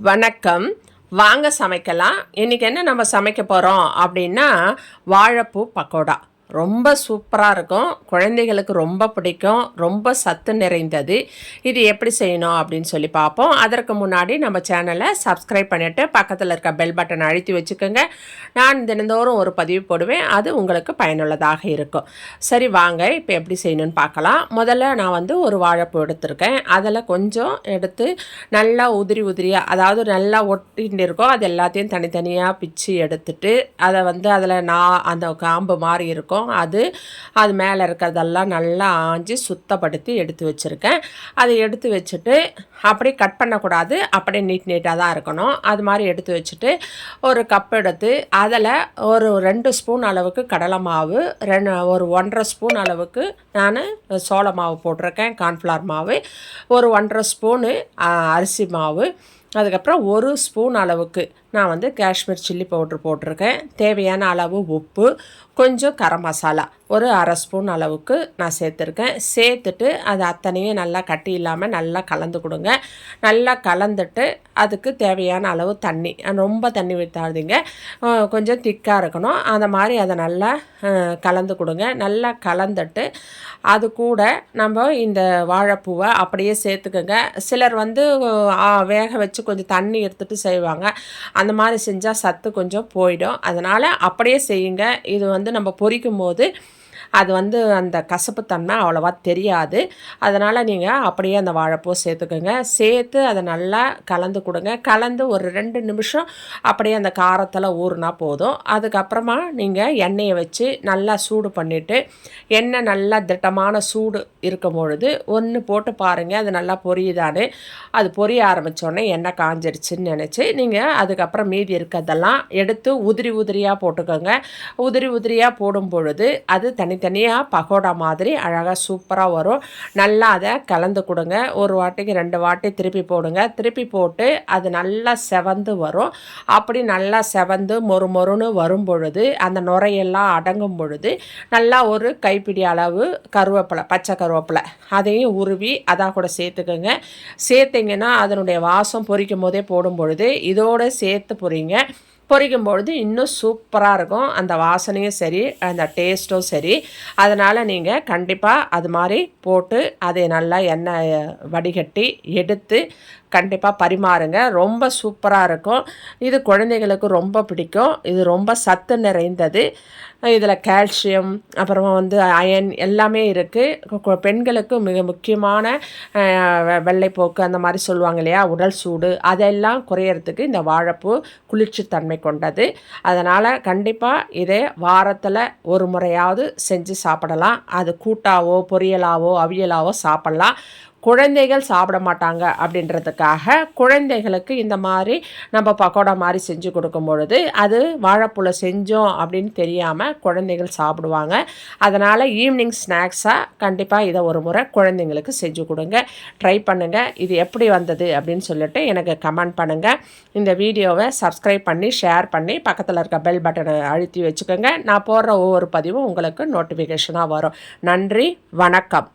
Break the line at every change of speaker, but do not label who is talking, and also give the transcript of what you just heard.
வணக்கம். வாங்க சமைக்கலாம். இன்றைக்கி என்ன நம்ம சமைக்க போகிறோம் அப்படின்னா வாழைப்பூ பக்கோடா. ரொம்ப சூப்பராக இருக்கும். குழந்தைகளுக்கு ரொம்ப பிடிக்கும். ரொம்ப சத்து நிறைந்தது. இது எப்படி செய்யணும் அப்படின்னு சொல்லி பார்ப்போம். அதற்கு முன்னாடி நம்ம சேனலை சப்ஸ்கிரைப் பண்ணிவிட்டு பக்கத்தில் இருக்க பெல் பட்டன் அழுத்தி வச்சுக்கோங்க. நான் தினந்தோறும் ஒரு பதிவு போடுவேன். அது உங்களுக்கு பயனுள்ளதாக இருக்கும். சரி வாங்க. இப்போ எப்படி செய்யணும்னு பார்க்கலாம். முதல்ல நான் வந்து ஒரு வாழைப்பூ எடுத்திருக்கேன். அதில் கொஞ்சம் எடுத்து நல்லா உதிரி உதிரியாக அதாவது நல்லா ஒட்டின்னு இருக்கோ அது எல்லாத்தையும் தனித்தனியாக பிச்சு எடுத்துட்டு அதை வந்து அதில் நான் அந்த காம்பு மாதிரி இருக்கும். அது அது மேலே இருக்கிறதெல்லாம் நல்லா ஆஞ்சி சுத்தப்படுத்தி எடுத்து வச்சுருக்கேன். அதை எடுத்து வச்சுட்டு அப்படியே கட் பண்ணக்கூடாது. அப்படியே நீட் நீட்டாக தான் இருக்கணும். அது மாதிரி எடுத்து வச்சுட்டு ஒரு கப் எடுத்து அதில் ஒரு ரெண்டு ஸ்பூன் அளவுக்கு கடலை மாவு ரெண்டு ஒரு ஒன்றரை ஸ்பூன் அளவுக்கு நான் சோள மாவு போட்டிருக்கேன் கார்ன்ஃப்ளவர் மாவு ஒரு ஒன்றரை ஸ்பூனு அரிசி மாவு அதுக்கப்புறம் ஒரு ஸ்பூன் அளவுக்கு நான் வந்து காஷ்மீர் சில்லி பவுட்ரு போட்டிருக்கேன். தேவையான அளவு உப்பு கொஞ்சம் கரம் மசாலா. ஒரு அரை ஸ்பூன் அளவுக்கு நான் சேர்த்துருக்கேன். சேர்த்துட்டு அது அத்தனையும் நல்லா கட்டி இல்லாமல் நல்லா கலந்து கொடுங்க. நல்லா கலந்துட்டு அதுக்கு தேவையான அளவு தண்ணி. ரொம்ப தண்ணி விட்டாதீங்க கொஞ்சம் திக்காக இருக்கணும். அந்த மாதிரி அதை நல்லா கலந்து கொடுங்க. நல்லா கலந்துட்டு அது கூட நம்ம இந்த வாழைப்பூவை அப்படியே சேர்த்துக்கோங்க. சிலர் வந்து வேக வச்சு கொஞ்சம் தண்ணி எடுத்துகிட்டு செய்வாங்க. அந்த மாதிரி செஞ்சால் சத்து கொஞ்சம் போயிடும். அதனால் அப்படியே செய்யுங்க. இது வந்து நம்ம பொரிக்கும் போது அது வந்து அந்த கசப்புத்தன்மை அவ்வளோவா தெரியாது. அதனால் நீங்கள் அப்படியே அந்த வாழைப்பூ சேர்த்துக்கோங்க. சேர்த்து அதை நல்லா கலந்து கொடுங்க. கலந்து ஒரு ரெண்டு நிமிஷம் அப்படியே அந்த காரத்தில் ஊறுனா போதும். அதுக்கப்புறமா நீங்கள் எண்ணெயை வச்சு நல்லா சூடு பண்ணிவிட்டு எண்ணெய் நல்லா திட்டமான சூடு இருக்கும் பொழுது ஒன்று போட்டு பாருங்கள் அது நல்லா பொரியுதான்னு. அது பொரிய ஆரம்பித்தோடனே எண்ணெய் காஞ்சிருச்சுன்னு நினச்சி நீங்கள் அதுக்கப்புறம் மீதி இருக்கிறதெல்லாம் எடுத்து உதிரி உதிரியாக போட்டுக்கோங்க. உதிரி உதிரியாக போடும் பொழுது அது தனி தனித்தனியாக பகோடா மாதிரி அழகாக சூப்பராக வரும். நல்லா அதை கலந்து கொடுங்க. ஒரு வாட்டிக்கு ரெண்டு வாட்டி திருப்பி போடுங்க. திருப்பி போட்டு அது நல்லா செவந்து வரும். அப்படி நல்லா செவந்து மொறு மொறுன்னு வரும் பொழுது அந்த நுரையெல்லாம் அடங்கும் பொழுது நல்லா ஒரு கைப்பிடி அளவு கருவேப்பிலை பச்சை கருவேப்பிலை அதையும் உருவி அதான் கூட சேர்த்துக்கோங்க. சேர்த்திங்கன்னா அதனுடைய வாசம் பொரிக்கும் போதே போடும் பொழுது இதோடு சேர்த்து பொறிங்க பொரிக்கும் பொழுது இன்னும் சூப்பராக இருக்கும். அந்த வாசனையும் சரி அந்த டேஸ்ட்டும் சரி. அதனால் நீங்கள் கண்டிப்பாக அது மாதிரி போட்டு அதை நல்லா எண்ணெய் வடிகட்டி எடுத்து கண்டிப்பாக பரிமாறுங்க. ரொம்ப சூப்பராக இருக்கும். இது குழந்தைகளுக்கு ரொம்ப பிடிக்கும். இது ரொம்ப சத்து நிறைந்தது. இதில் கால்சியம் அப்புறமா வந்து அயன் எல்லாமே இருக்குது பெண்களுக்கு மிக முக்கியமான வெ- வெள்ளைப்போக்கு அந்த மாதிரி சொல்லுவாங்க இல்லையா? உடல் சூடு. அதெல்லாம் குறையறதுக்கு இந்த வாழைப்பூ குளிர்ச்சி தன்மை கொண்டது. அதனால் கண்டிப்பாக இதை வாரத்தில் ஒரு முறையாவது செஞ்சு சாப்பிடலாம். அது கூட்டாவோ பொரியலாவோ அவியலாவோ சாப்பிடலாம். குழந்தைகள் சாப்பிட மாட்டாங்க அப்படின்றதுக்காக குழந்தைகளுக்கு இந்த மாதிரி நம்ம பக்கோடா மாதிரி செஞ்சு கொடுக்கும் பொழுது அது வாழைப்பூல செஞ்சோம் அப்படின்னு தெரியாமல் குழந்தைகள் சாப்பிடுவாங்க. அதனால் ஈவினிங் ஸ்நாக்ஸாக கண்டிப்பாக இதை ஒரு முறை குழந்தைங்களுக்கு செஞ்சு கொடுங்க. ட்ரை பண்ணுங்கள் இது எப்படி வந்தது அப்படின்னு சொல்லிட்டு எனக்கு கமெண்ட் பண்ணுங்கள் இந்த வீடியோவை சப்ஸ்கிரைப் பண்ணி ஷேர் பண்ணி பக்கத்தில் இருக்க பெல் பட்டனை அழுத்தி வச்சுக்கோங்க. நான் போடுற ஒவ்வொரு பதிவும் உங்களுக்கு நோட்டிஃபிகேஷனாக வரும். நன்றி. வணக்கம்.